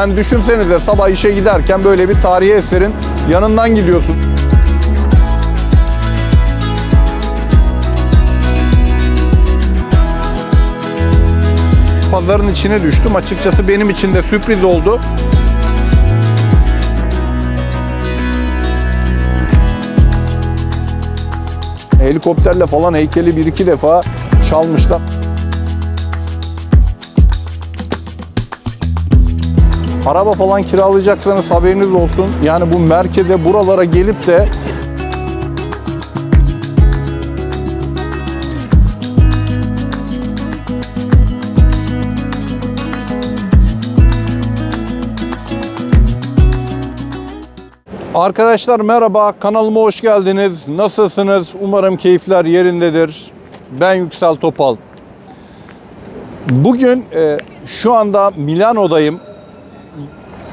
Yani düşünsenize sabah işe giderken böyle bir tarihi eserin yanından gidiyorsun. Pazarın içine düştüm. Açıkçası benim için de sürpriz oldu. Helikopterle falan heykeli bir iki defa çalmışlar. Araba falan kiralayacaksanız haberiniz olsun. Yani bu merkeze buralara gelip de Arkadaşlar merhaba, kanalıma hoş geldiniz. Nasılsınız? Umarım keyifler yerindedir. Ben Yüksel Topal. Bugün e, şu anda Milano'dayım.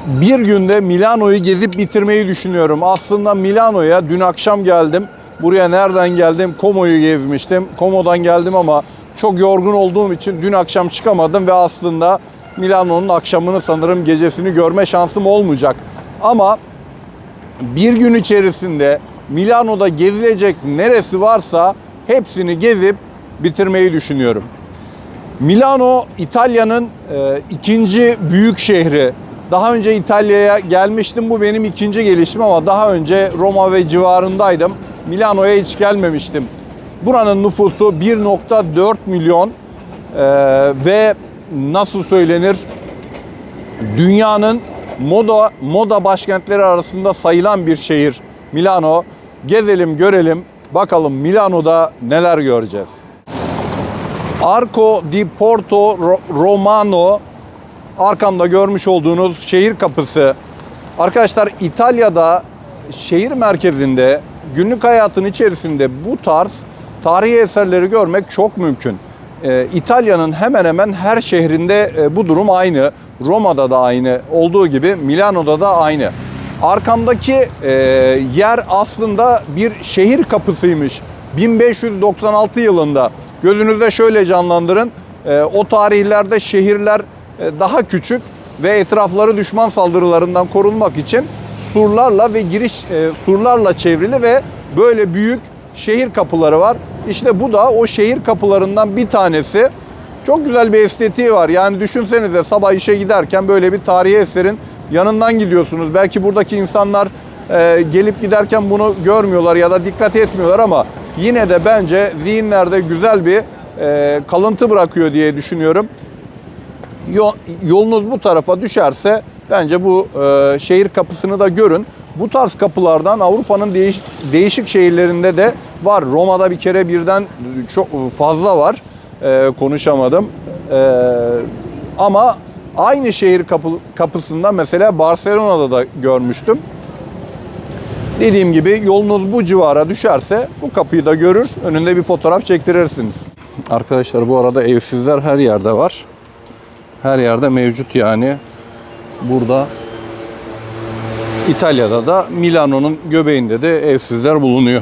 Bir günde Milano'yu gezip bitirmeyi düşünüyorum. Aslında Milano'ya dün akşam geldim. Buraya nereden geldim? Como'yu gezmiştim. Como'dan geldim ama çok yorgun olduğum için dün akşam çıkamadım ve aslında Milano'nun akşamını sanırım gecesini görme şansım olmayacak. Ama bir gün içerisinde Milano'da gezilecek neresi varsa hepsini gezip bitirmeyi düşünüyorum. Milano İtalya'nın e, ikinci büyük şehri. Daha önce İtalya'ya gelmiştim. Bu benim ikinci gelişim ama daha önce Roma ve civarındaydım. Milano'ya hiç gelmemiştim. Buranın nüfusu 1.4 milyon e, ve nasıl söylenir? Dünyanın moda moda başkentleri arasında sayılan bir şehir Milano. Gezelim, görelim. Bakalım Milano'da neler göreceğiz. Arco di Porto Ro- Romano arkamda görmüş olduğunuz şehir kapısı. Arkadaşlar İtalya'da şehir merkezinde günlük hayatın içerisinde bu tarz tarihi eserleri görmek çok mümkün. Ee, İtalya'nın hemen hemen her şehrinde e, bu durum aynı. Roma'da da aynı olduğu gibi Milano'da da aynı. Arkamdaki e, yer aslında bir şehir kapısıymış. 1596 yılında. Gözünüzde şöyle canlandırın. E, o tarihlerde şehirler daha küçük ve etrafları düşman saldırılarından korunmak için surlarla ve giriş e, surlarla çevrili ve böyle büyük şehir kapıları var. İşte bu da o şehir kapılarından bir tanesi. Çok güzel bir estetiği var. Yani düşünsenize sabah işe giderken böyle bir tarihi eserin yanından gidiyorsunuz. Belki buradaki insanlar e, gelip giderken bunu görmüyorlar ya da dikkat etmiyorlar ama yine de bence zihinlerde güzel bir e, kalıntı bırakıyor diye düşünüyorum. Yol- yolunuz bu tarafa düşerse bence bu e, şehir kapısını da görün. Bu tarz kapılardan Avrupa'nın değiş- değişik şehirlerinde de var. Roma'da bir kere birden çok fazla var. E, konuşamadım. E, ama aynı şehir kapı, kapısında mesela Barcelona'da da görmüştüm. Dediğim gibi yolunuz bu civara düşerse bu kapıyı da görür, önünde bir fotoğraf çektirirsiniz. Arkadaşlar bu arada evsizler her yerde var. Her yerde mevcut yani. Burada İtalya'da da Milano'nun göbeğinde de evsizler bulunuyor.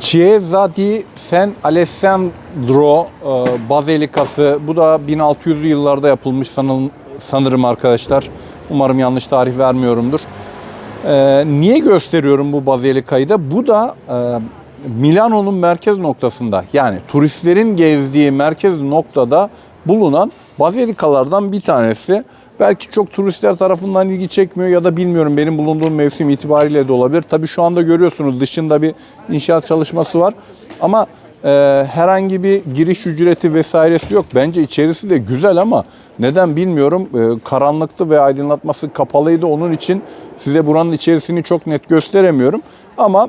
Chiesa di San Alessandro e, Bazilikası. Bu da 1600'lü yıllarda yapılmış sanırım arkadaşlar. Umarım yanlış tarih vermiyorumdur. Ee, niye gösteriyorum bu bazilikayı da? Bu da e, Milano'nun merkez noktasında yani turistlerin gezdiği merkez noktada bulunan bazilikalardan bir tanesi. Belki çok turistler tarafından ilgi çekmiyor ya da bilmiyorum benim bulunduğum mevsim itibariyle de olabilir. Tabii şu anda görüyorsunuz dışında bir inşaat çalışması var ama e, herhangi bir giriş ücreti vesairesi yok. Bence içerisi de güzel ama neden bilmiyorum. E, karanlıktı ve aydınlatması kapalıydı. Onun için size buranın içerisini çok net gösteremiyorum. Ama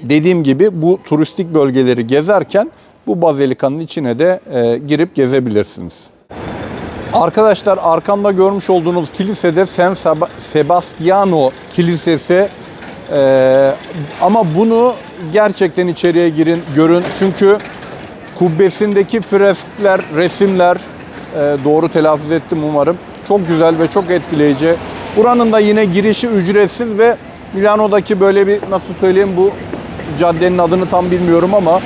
dediğim gibi bu turistik bölgeleri gezerken bu bazilikanın içine de e, girip gezebilirsiniz. Arkadaşlar arkamda görmüş olduğunuz kilisede San Seb- Sebastiano Kilisesi Ee, ama bunu gerçekten içeriye girin, görün. Çünkü kubbesindeki freskler, resimler e, doğru telaffuz ettim umarım. Çok güzel ve çok etkileyici. Buranın da yine girişi ücretsiz ve Milano'daki böyle bir nasıl söyleyeyim bu caddenin adını tam bilmiyorum ama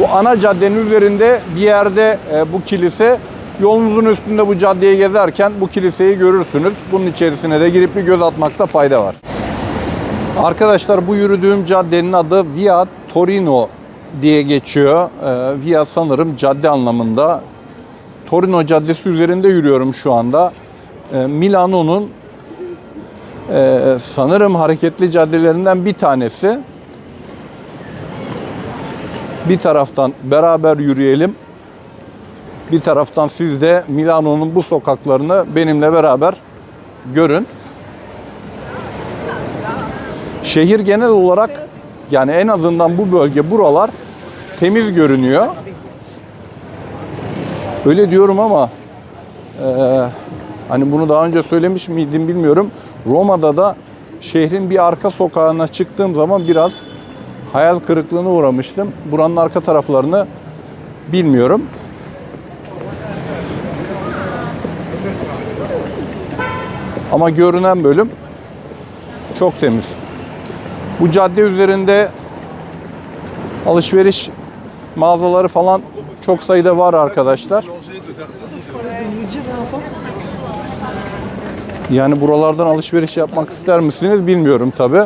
bu ana caddenin üzerinde bir yerde e, bu kilise Yolunuzun üstünde bu caddeyi gezerken bu kiliseyi görürsünüz. Bunun içerisine de girip bir göz atmakta fayda var. Arkadaşlar bu yürüdüğüm caddenin adı Via Torino diye geçiyor. Ee, Via sanırım cadde anlamında. Torino Caddesi üzerinde yürüyorum şu anda. Ee, Milano'nun e, sanırım hareketli caddelerinden bir tanesi. Bir taraftan beraber yürüyelim. Bir taraftan siz de Milano'nun bu sokaklarını benimle beraber görün. Şehir genel olarak yani en azından bu bölge buralar temiz görünüyor. Öyle diyorum ama eee, hani bunu daha önce söylemiş miydim bilmiyorum. Roma'da da şehrin bir arka sokağına çıktığım zaman biraz hayal kırıklığına uğramıştım. Buranın arka taraflarını bilmiyorum. Ama görünen bölüm çok temiz. Bu cadde üzerinde alışveriş mağazaları falan çok sayıda var arkadaşlar. Yani buralardan alışveriş yapmak ister misiniz bilmiyorum tabi.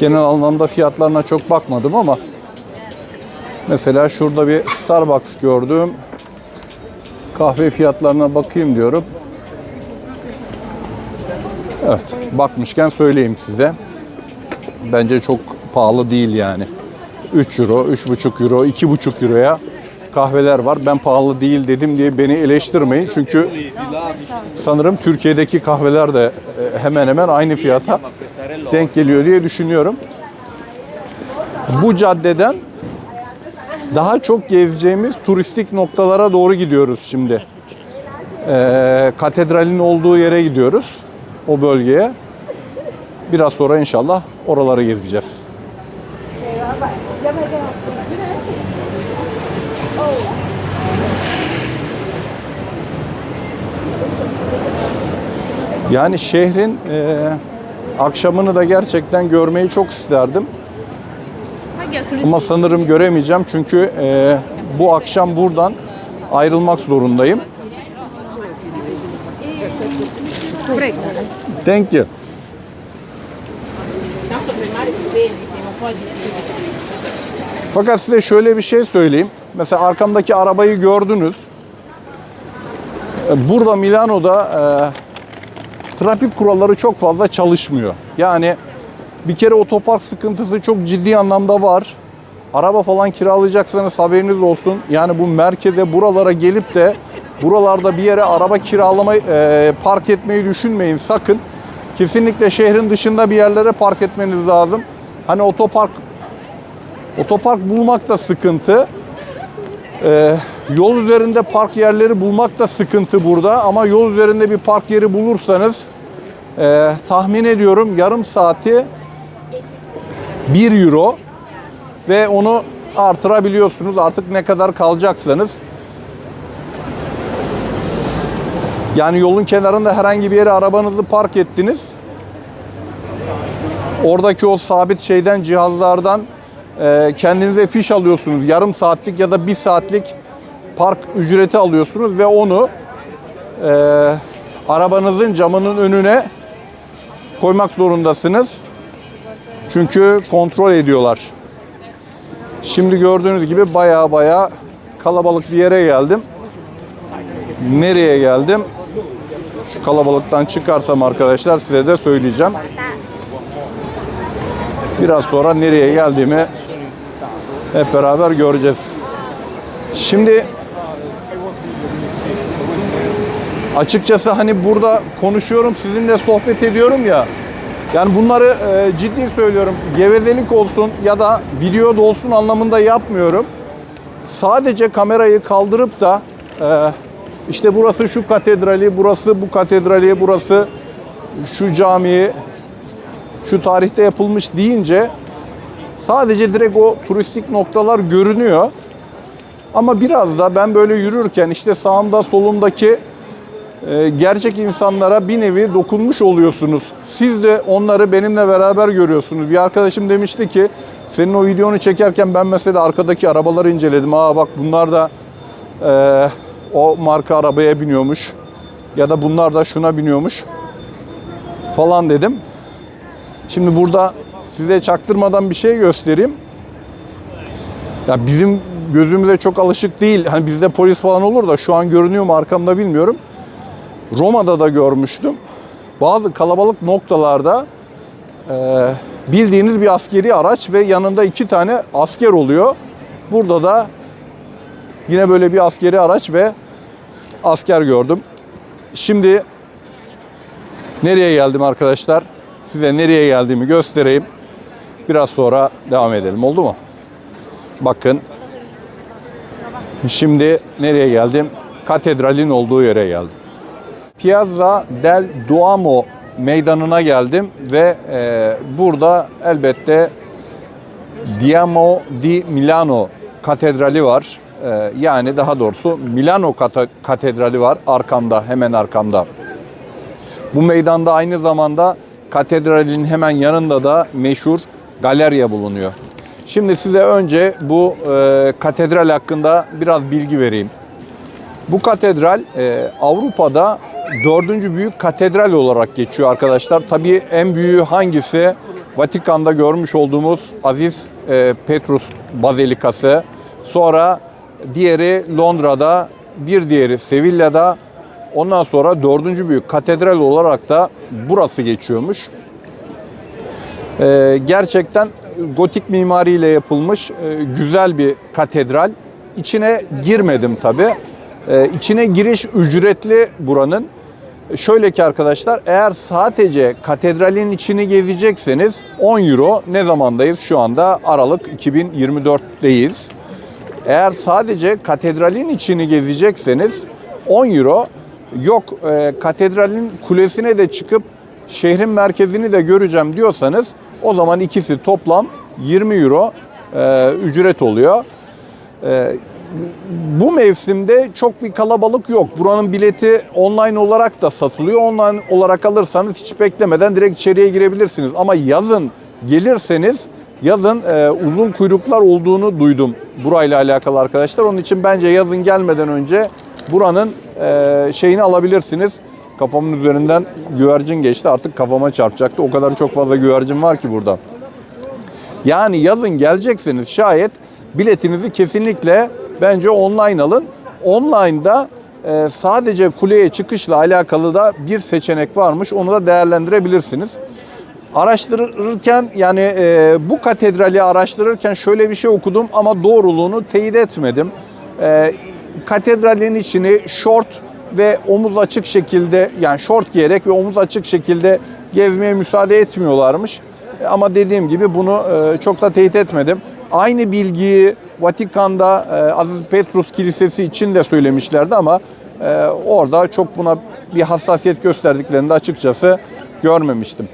Genel anlamda fiyatlarına çok bakmadım ama mesela şurada bir Starbucks gördüm. Kahve fiyatlarına bakayım diyorum. Evet, bakmışken söyleyeyim size. Bence çok pahalı değil yani. 3 euro, 3,5 euro, 2,5 euroya kahveler var. Ben pahalı değil dedim diye beni eleştirmeyin. Çünkü sanırım Türkiye'deki kahveler de e, hemen hemen aynı fiyata denk geliyor diye düşünüyorum. Bu caddeden daha çok gezeceğimiz turistik noktalara doğru gidiyoruz şimdi. Ee, katedralin olduğu yere gidiyoruz. O bölgeye. Biraz sonra inşallah oraları gezeceğiz. Yani şehrin e, akşamını da gerçekten görmeyi çok isterdim. Ama sanırım göremeyeceğim çünkü e, bu akşam buradan ayrılmak zorundayım. Thank you. Fakat size şöyle bir şey söyleyeyim. Mesela arkamdaki arabayı gördünüz. E, Burada Milano'da e, trafik kuralları çok fazla çalışmıyor. Yani bir kere otopark sıkıntısı çok ciddi anlamda var. Araba falan kiralayacaksanız haberiniz olsun. Yani bu merkeze buralara gelip de buralarda bir yere araba kiralamayı e, park etmeyi düşünmeyin sakın. Kesinlikle şehrin dışında bir yerlere park etmeniz lazım. Hani otopark otopark bulmak da sıkıntı. Ee, yol üzerinde park yerleri bulmak da sıkıntı burada ama yol üzerinde bir park yeri bulursanız e, tahmin ediyorum yarım saati 1 euro ve onu artırabiliyorsunuz artık ne kadar kalacaksanız. Yani yolun kenarında herhangi bir yere arabanızı park ettiniz. Oradaki o sabit şeyden cihazlardan e, kendinize fiş alıyorsunuz. Yarım saatlik ya da bir saatlik park ücreti alıyorsunuz ve onu e, arabanızın camının önüne koymak zorundasınız. Çünkü kontrol ediyorlar. Şimdi gördüğünüz gibi baya baya kalabalık bir yere geldim. Nereye geldim? Şu kalabalıktan çıkarsam arkadaşlar size de söyleyeceğim. Biraz sonra nereye geldiğimi hep beraber göreceğiz. Şimdi açıkçası hani burada konuşuyorum, sizinle sohbet ediyorum ya. Yani bunları e, ciddi söylüyorum. Gevezelik olsun ya da videoda olsun anlamında yapmıyorum. Sadece kamerayı kaldırıp da e, işte burası şu katedrali, burası bu katedrali, burası şu camiyi, şu tarihte yapılmış deyince sadece direkt o turistik noktalar görünüyor. Ama biraz da ben böyle yürürken işte sağımda solumdaki gerçek insanlara bir nevi dokunmuş oluyorsunuz. Siz de onları benimle beraber görüyorsunuz. Bir arkadaşım demişti ki senin o videonu çekerken ben mesela arkadaki arabaları inceledim. Aa bak bunlar da e, o marka arabaya biniyormuş ya da bunlar da şuna biniyormuş falan dedim. Şimdi burada size çaktırmadan bir şey göstereyim. Ya bizim gözümüze çok alışık değil. Hani bizde polis falan olur da şu an görünüyor mu arkamda bilmiyorum. Roma'da da görmüştüm. Bazı kalabalık noktalarda e, bildiğiniz bir askeri araç ve yanında iki tane asker oluyor. Burada da yine böyle bir askeri araç ve asker gördüm. Şimdi nereye geldim arkadaşlar? Size nereye geldiğimi göstereyim. Biraz sonra devam edelim. Oldu mu? Bakın. Şimdi nereye geldim? Katedralin olduğu yere geldim. Piazza del Duomo meydanına geldim ve e, burada elbette Diamo di Milano katedrali var. E, yani daha doğrusu Milano kate- katedrali var arkamda, hemen arkamda. Bu meydanda aynı zamanda katedralin hemen yanında da meşhur galerya bulunuyor. Şimdi size önce bu e, katedral hakkında biraz bilgi vereyim. Bu katedral e, Avrupa'da dördüncü büyük katedral olarak geçiyor arkadaşlar. Tabii en büyüğü hangisi? Vatikan'da görmüş olduğumuz Aziz e, Petrus Bazilikası. Sonra diğeri Londra'da, bir diğeri Sevilla'da. Ondan sonra dördüncü büyük katedral olarak da burası geçiyormuş. Ee, gerçekten gotik mimariyle yapılmış e, güzel bir katedral. İçine girmedim tabi. içine giriş ücretli buranın. Şöyle ki arkadaşlar eğer sadece katedralin içini gezecekseniz 10 euro ne zamandayız? Şu anda Aralık 2024'teyiz. Eğer sadece katedralin içini gezecekseniz 10 euro yok e, katedralin kulesine de çıkıp şehrin merkezini de göreceğim diyorsanız o zaman ikisi toplam 20 euro e, ücret oluyor. E, bu mevsimde çok bir kalabalık yok. Buranın bileti online olarak da satılıyor. Online olarak alırsanız hiç beklemeden direkt içeriye girebilirsiniz. Ama yazın gelirseniz yazın e, uzun kuyruklar olduğunu duydum burayla alakalı arkadaşlar. Onun için bence yazın gelmeden önce buranın e, şeyini alabilirsiniz. Kafamın üzerinden güvercin geçti artık kafama çarpacaktı. O kadar çok fazla güvercin var ki burada. Yani yazın gelecekseniz şayet biletinizi kesinlikle bence online alın. Online'da e, sadece kuleye çıkışla alakalı da bir seçenek varmış. Onu da değerlendirebilirsiniz. Araştırırken yani e, bu katedrali araştırırken şöyle bir şey okudum ama doğruluğunu teyit etmedim. E, katedralin içini short ve omuz açık şekilde yani short giyerek ve omuz açık şekilde gezmeye müsaade etmiyorlarmış. Ama dediğim gibi bunu e, çok da teyit etmedim. Aynı bilgiyi Vatikan'da e, Aziz Petrus Kilisesi için de söylemişlerdi ama e, orada çok buna bir hassasiyet gösterdiklerini de açıkçası görmemiştim.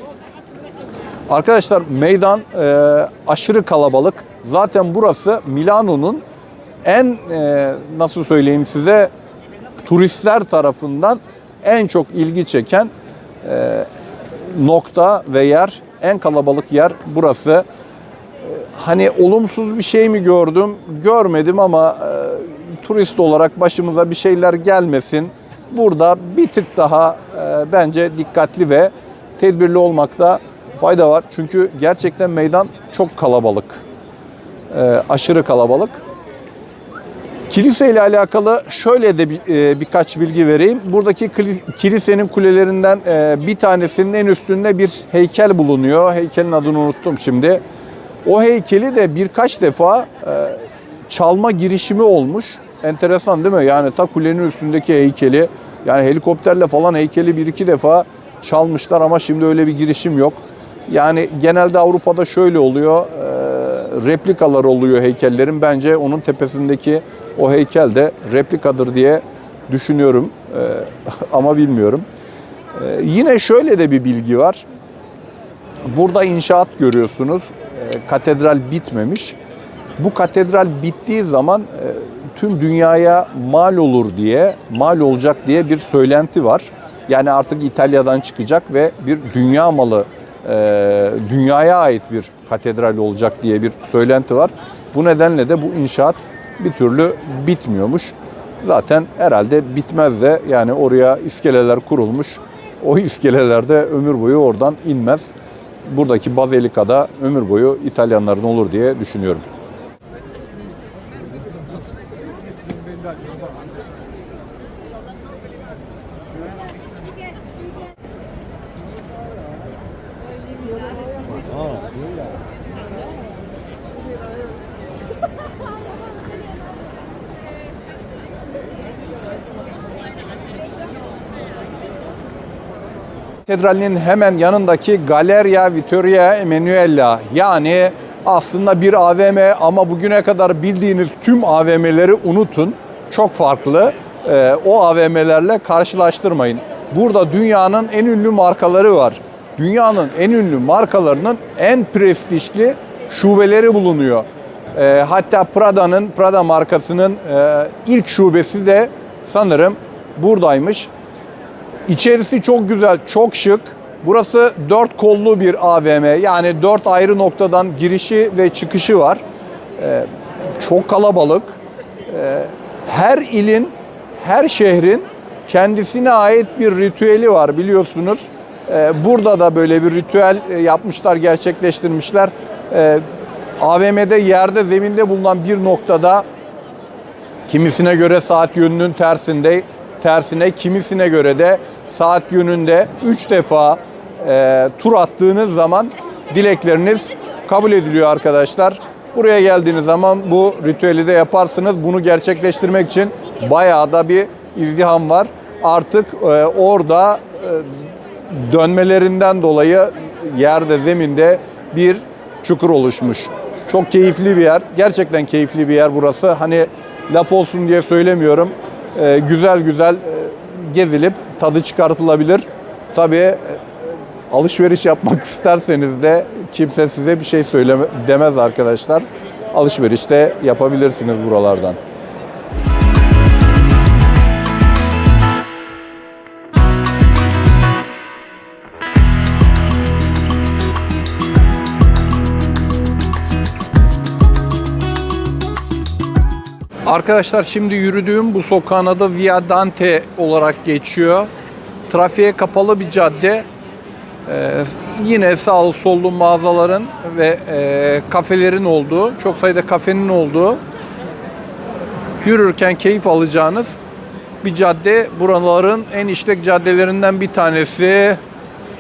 Arkadaşlar meydan e, aşırı kalabalık. Zaten burası Milano'nun en nasıl söyleyeyim size turistler tarafından en çok ilgi çeken nokta ve yer, en kalabalık yer burası. Hani olumsuz bir şey mi gördüm? Görmedim ama e, turist olarak başımıza bir şeyler gelmesin. Burada bir tık daha e, bence dikkatli ve tedbirli olmakta fayda var. Çünkü gerçekten meydan çok kalabalık. E, aşırı kalabalık. Kilise ile alakalı şöyle de bir, e, birkaç bilgi vereyim. Buradaki kili- kilisenin kulelerinden e, bir tanesinin en üstünde bir heykel bulunuyor. Heykelin adını unuttum şimdi. O heykeli de birkaç defa e, çalma girişimi olmuş. Enteresan değil mi? Yani ta kulenin üstündeki heykeli yani helikopterle falan heykeli bir iki defa çalmışlar ama şimdi öyle bir girişim yok. Yani genelde Avrupa'da şöyle oluyor. e, replikalar oluyor heykellerin. Bence onun tepesindeki o heykel de replikadır diye düşünüyorum. E, ama bilmiyorum. Yine şöyle de bir bilgi var. Burada inşaat görüyorsunuz. Katedral bitmemiş. Bu katedral bittiği zaman e, tüm dünyaya mal olur diye, mal olacak diye bir söylenti var. Yani artık İtalya'dan çıkacak ve bir dünya malı, e, dünyaya ait bir katedral olacak diye bir söylenti var. Bu nedenle de bu inşaat bir türlü bitmiyormuş. zaten herhalde bitmez de yani oraya iskeleler kurulmuş. O iskelelerde ömür boyu oradan inmez. Buradaki Bazilika'da ömür boyu İtalyanların olur diye düşünüyorum. Katedralinin hemen yanındaki Galleria Vittoria Emanuela yani aslında bir AVM ama bugüne kadar bildiğiniz tüm AVM'leri unutun. Çok farklı. Ee, o AVM'lerle karşılaştırmayın. Burada dünyanın en ünlü markaları var. Dünyanın en ünlü markalarının en prestijli şubeleri bulunuyor. Ee, hatta Prada'nın, Prada markasının e, ilk şubesi de sanırım buradaymış. İçerisi çok güzel, çok şık. Burası dört kollu bir AVM. Yani dört ayrı noktadan girişi ve çıkışı var. Ee, çok kalabalık. Ee, her ilin, her şehrin kendisine ait bir ritüeli var biliyorsunuz. Ee, burada da böyle bir ritüel e, yapmışlar, gerçekleştirmişler. Ee, AVM'de yerde, zeminde bulunan bir noktada Kimisine göre saat yönünün tersinde, tersine, kimisine göre de saat yönünde 3 defa e, tur attığınız zaman dilekleriniz kabul ediliyor arkadaşlar. Buraya geldiğiniz zaman bu ritüeli de yaparsınız. Bunu gerçekleştirmek için bayağı da bir izdiham var. Artık e, orada e, dönmelerinden dolayı yerde, zeminde bir çukur oluşmuş. Çok keyifli bir yer. Gerçekten keyifli bir yer burası. Hani laf olsun diye söylemiyorum. Ee, güzel güzel e, gezilip tadı çıkartılabilir. Tabii e, alışveriş yapmak isterseniz de kimse size bir şey söyleme demez arkadaşlar. Alışveriş de yapabilirsiniz buralardan. Arkadaşlar şimdi yürüdüğüm bu sokağın adı Via Dante olarak geçiyor. Trafiğe kapalı bir cadde. Ee, yine sağlı sollu mağazaların ve e, kafelerin olduğu, çok sayıda kafenin olduğu, yürürken keyif alacağınız bir cadde. Buraların en işlek caddelerinden bir tanesi.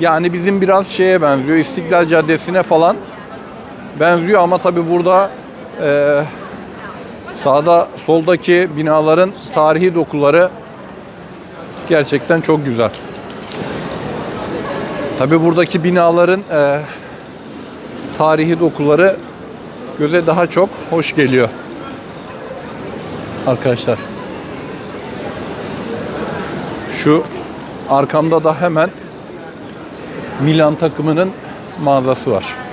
Yani bizim biraz şeye benziyor, İstiklal Caddesi'ne falan benziyor ama tabi burada e, Sağda soldaki binaların tarihi dokuları gerçekten çok güzel. Tabi buradaki binaların e, tarihi dokuları göze daha çok hoş geliyor. Arkadaşlar. Şu arkamda da hemen Milan takımının mağazası var.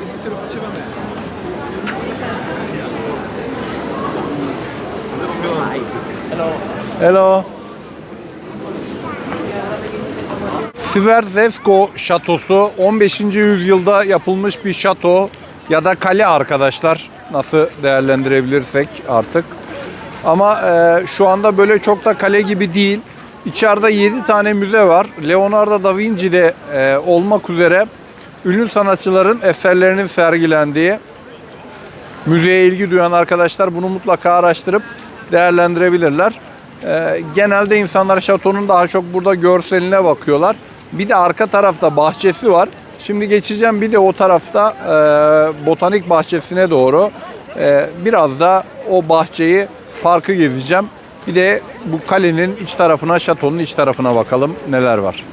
Hello. Sverzesko şatosu 15. yüzyılda yapılmış bir şato ya da kale arkadaşlar. Nasıl değerlendirebilirsek artık. Ama e, şu anda böyle çok da kale gibi değil. İçeride 7 tane müze var. Leonardo da Vinci'de e, olmak üzere ünlü sanatçıların eserlerinin sergilendiği müzeye ilgi duyan arkadaşlar bunu mutlaka araştırıp değerlendirebilirler. Ee, genelde insanlar şatonun daha çok burada görseline bakıyorlar. Bir de arka tarafta bahçesi var. Şimdi geçeceğim bir de o tarafta e, botanik bahçesine doğru. E, biraz da o bahçeyi, parkı gezeceğim. Bir de bu kalenin iç tarafına, şatonun iç tarafına bakalım neler var.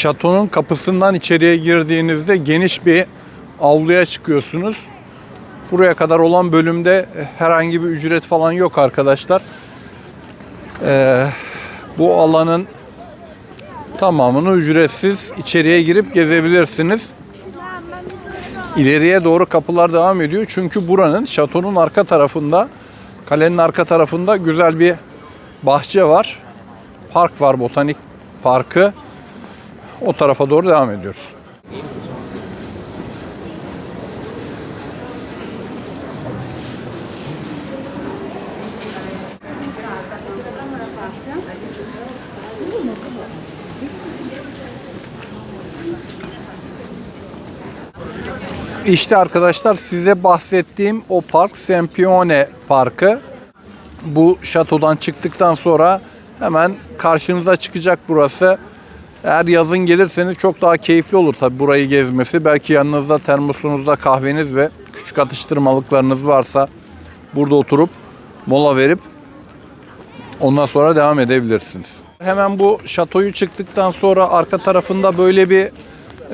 Şatonun kapısından içeriye girdiğinizde geniş bir avluya çıkıyorsunuz. Buraya kadar olan bölümde herhangi bir ücret falan yok arkadaşlar. Ee, bu alanın tamamını ücretsiz içeriye girip gezebilirsiniz. İleriye doğru kapılar devam ediyor. Çünkü buranın şatonun arka tarafında, kalenin arka tarafında güzel bir bahçe var. Park var, botanik parkı. O tarafa doğru devam ediyoruz. İşte arkadaşlar size bahsettiğim o park Sempione Parkı. Bu şatodan çıktıktan sonra hemen karşınıza çıkacak burası. Eğer yazın gelirseniz çok daha keyifli olur tabi burayı gezmesi. Belki yanınızda termosunuzda kahveniz ve küçük atıştırmalıklarınız varsa burada oturup mola verip ondan sonra devam edebilirsiniz. Hemen bu şatoyu çıktıktan sonra arka tarafında böyle bir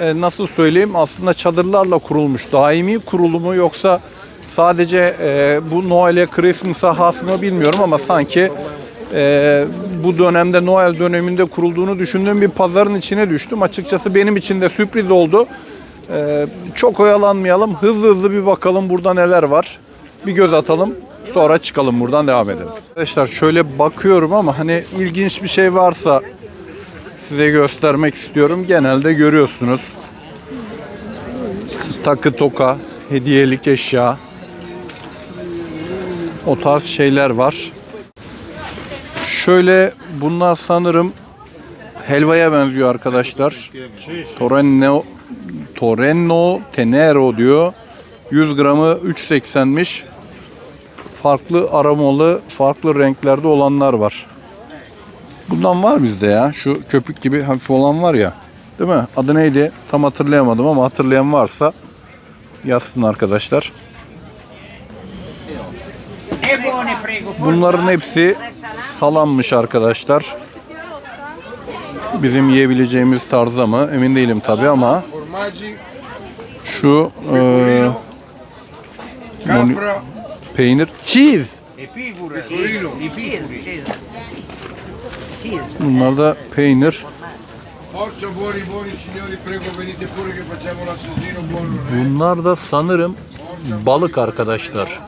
e, nasıl söyleyeyim aslında çadırlarla kurulmuş daimi kurulu mu yoksa sadece e, bu Noel'e Christmas'a has mı bilmiyorum ama sanki e, bu dönemde Noel döneminde kurulduğunu düşündüğüm bir pazarın içine düştüm. Açıkçası benim için de sürpriz oldu. E, çok oyalanmayalım hızlı hızlı bir bakalım burada neler var. Bir göz atalım sonra çıkalım buradan devam edelim. Arkadaşlar şöyle bakıyorum ama hani ilginç bir şey varsa size göstermek istiyorum. Genelde görüyorsunuz. Takı toka, hediyelik eşya. O tarz şeyler var. Şöyle bunlar sanırım helvaya benziyor arkadaşlar. Torrenno Torrenno Tenero diyor. 100 gramı 3.80'miş. Farklı aromalı, farklı renklerde olanlar var. Bundan var bizde ya. Şu köpük gibi hafif olan var ya. Değil mi? Adı neydi? Tam hatırlayamadım ama hatırlayan varsa yazsın arkadaşlar. Bunların hepsi salammış arkadaşlar. Bizim yiyebileceğimiz tarzda mı? Emin değilim tabi ama şu e, capra, peynir, cheese. Bunlar da peynir. Bunlar da sanırım balık arkadaşlar.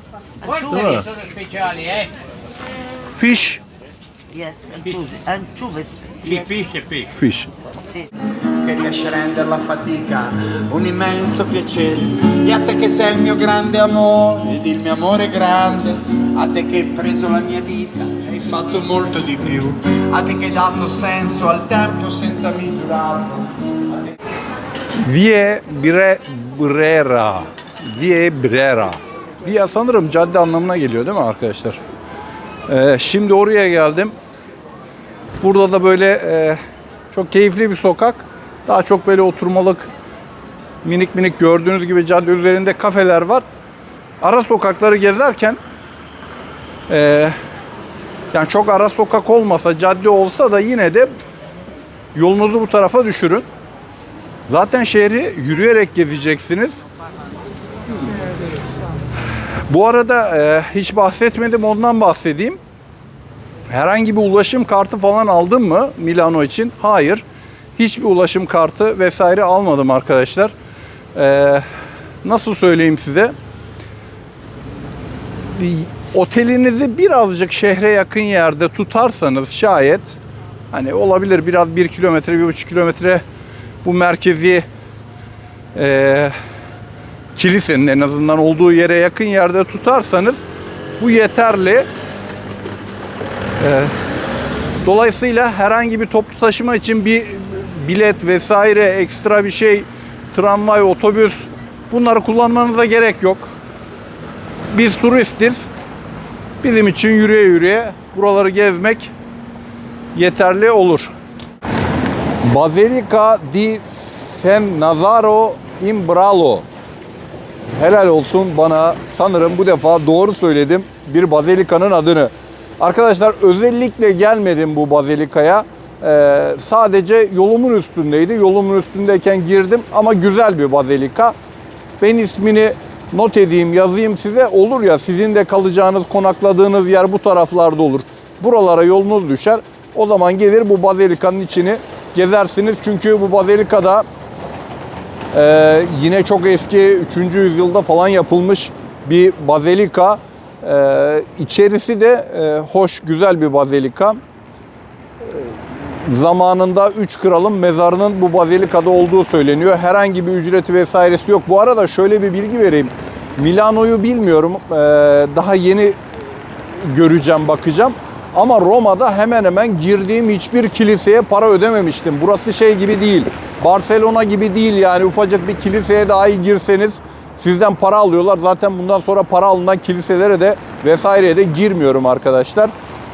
Sono speciali, eh? Fish. Yes, anchovies. Anchovies. Chi fish e fish. Fish. che riesce a rendere la fatica un immenso piacere. E a te che sei il mio grande amore ed il mio amore grande, a te che hai preso la mia vita e hai fatto molto di più, a te che hai dato senso al tempo senza misurarlo. Vie Bre Brera. Vie Brera. Via sanırım cadde anlamına geliyor değil mi arkadaşlar? Ee, şimdi oraya geldim. Burada da böyle e, çok keyifli bir sokak. Daha çok böyle oturmalık minik minik gördüğünüz gibi cadde üzerinde kafeler var. Ara sokakları gezerken e, yani çok ara sokak olmasa cadde olsa da yine de yolunuzu bu tarafa düşürün. Zaten şehri yürüyerek gezeceksiniz. Bu arada e, hiç bahsetmedim ondan bahsedeyim. Herhangi bir ulaşım kartı falan aldın mı Milano için? Hayır. Hiçbir ulaşım kartı vesaire almadım arkadaşlar. E, nasıl söyleyeyim size? Otelinizi birazcık şehre yakın yerde tutarsanız şayet hani olabilir biraz bir kilometre bir buçuk kilometre bu merkezi eee, kilisenin en azından olduğu yere yakın yerde tutarsanız bu yeterli. Eee, dolayısıyla herhangi bir toplu taşıma için bir bilet vesaire ekstra bir şey tramvay, otobüs bunları kullanmanıza gerek yok. Biz turistiz. Bizim için yürüye yürüye buraları gezmek yeterli olur. Basilica di San Nazaro in Bralo. Helal olsun bana sanırım bu defa doğru söyledim bir bazilikanın adını. Arkadaşlar özellikle gelmedim bu bazilikaya. Ee, sadece yolumun üstündeydi. Yolumun üstündeyken girdim ama güzel bir bazilika. Ben ismini not edeyim, yazayım size. Olur ya sizin de kalacağınız, konakladığınız yer bu taraflarda olur. Buralara yolunuz düşer. O zaman gelir bu bazilikanın içini gezersiniz. Çünkü bu bazilikada Ee, yine çok eski 3. yüzyılda falan yapılmış bir bazilika. Ee, içerisi de e, hoş, güzel bir bazilika. Ee, zamanında 3 kralın mezarının bu bazilikada olduğu söyleniyor. Herhangi bir ücreti vesairesi yok. Bu arada şöyle bir bilgi vereyim. Milano'yu bilmiyorum. Ee, daha yeni göreceğim, bakacağım. Ama Roma'da hemen hemen girdiğim hiçbir kiliseye para ödememiştim. Burası şey gibi değil. Barcelona gibi değil yani ufacık bir kiliseye dahi girseniz sizden para alıyorlar. Zaten bundan sonra para alınan kiliselere de vesaireye de girmiyorum arkadaşlar.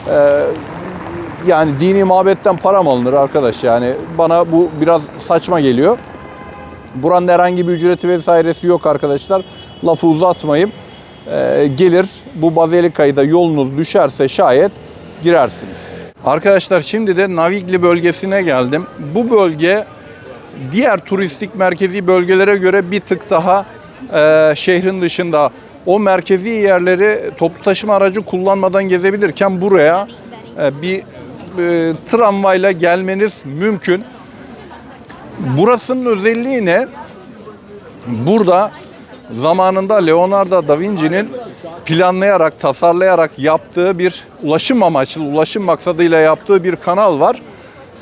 Ee, yani dini mabetten para mı alınır arkadaş yani bana bu biraz saçma geliyor. Buranın herhangi bir ücreti vesairesi yok arkadaşlar. Lafı uzatmayayım. Ee, gelir bu bazilikayı da yolunuz düşerse şayet girersiniz. Arkadaşlar şimdi de Navigli bölgesine geldim. Bu bölge diğer turistik merkezi bölgelere göre bir tık daha e, şehrin dışında. O merkezi yerleri toplu taşıma aracı kullanmadan gezebilirken buraya e, bir e, tramvayla gelmeniz mümkün. Burasının özelliği ne? Burada zamanında Leonardo da Vinci'nin planlayarak, tasarlayarak yaptığı bir ulaşım amaçlı, ulaşım maksadıyla yaptığı bir kanal var.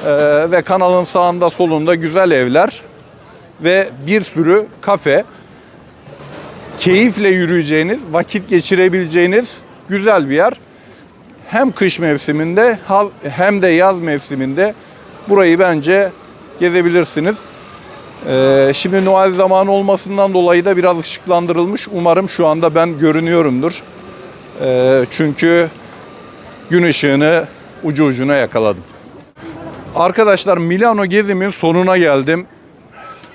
Ee, ve kanalın sağında solunda güzel evler ve bir sürü kafe. Keyifle yürüyeceğiniz, vakit geçirebileceğiniz güzel bir yer. Hem kış mevsiminde hem de yaz mevsiminde burayı bence gezebilirsiniz. Ee, şimdi Noel zamanı olmasından dolayı da biraz ışıklandırılmış. Umarım şu anda ben görünüyorumdur. Ee, çünkü gün ışığını ucu ucuna yakaladım. Arkadaşlar Milano gezimin sonuna geldim.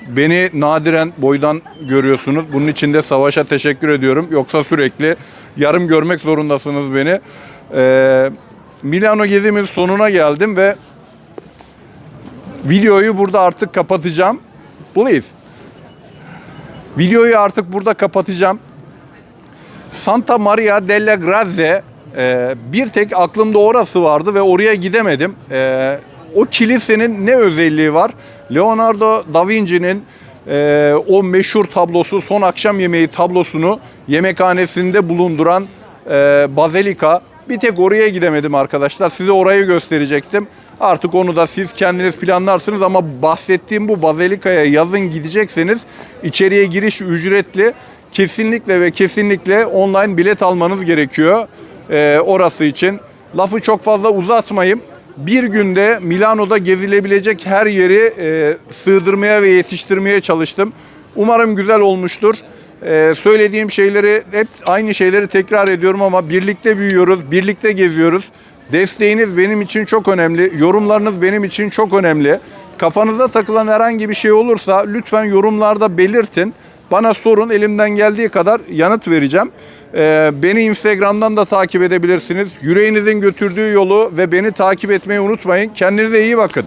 Beni nadiren boydan görüyorsunuz. Bunun için de Savaş'a teşekkür ediyorum. Yoksa sürekli yarım görmek zorundasınız beni. Ee, Milano gezimin sonuna geldim ve videoyu burada artık kapatacağım. Please. Videoyu artık burada kapatacağım. Santa Maria delle Grazie e, bir tek aklımda orası vardı ve oraya gidemedim. E, o kilisenin ne özelliği var? Leonardo da Vinci'nin e, o meşhur tablosu, son akşam yemeği tablosunu yemekhanesinde bulunduran e, bazilika. Bir tek oraya gidemedim arkadaşlar. Size orayı gösterecektim. Artık onu da siz kendiniz planlarsınız ama bahsettiğim bu bazilikaya yazın gidecekseniz içeriye giriş ücretli. Kesinlikle ve kesinlikle online bilet almanız gerekiyor e, orası için. Lafı çok fazla uzatmayayım. Bir günde Milano'da gezilebilecek her yeri e, sığdırmaya ve yetiştirmeye çalıştım. Umarım güzel olmuştur. E, söylediğim şeyleri hep aynı şeyleri tekrar ediyorum ama birlikte büyüyoruz, birlikte geziyoruz. Desteğiniz benim için çok önemli. Yorumlarınız benim için çok önemli. Kafanıza takılan herhangi bir şey olursa lütfen yorumlarda belirtin. Bana sorun elimden geldiği kadar yanıt vereceğim. Ee, beni Instagram'dan da takip edebilirsiniz. Yüreğinizin götürdüğü yolu ve beni takip etmeyi unutmayın. Kendinize iyi bakın.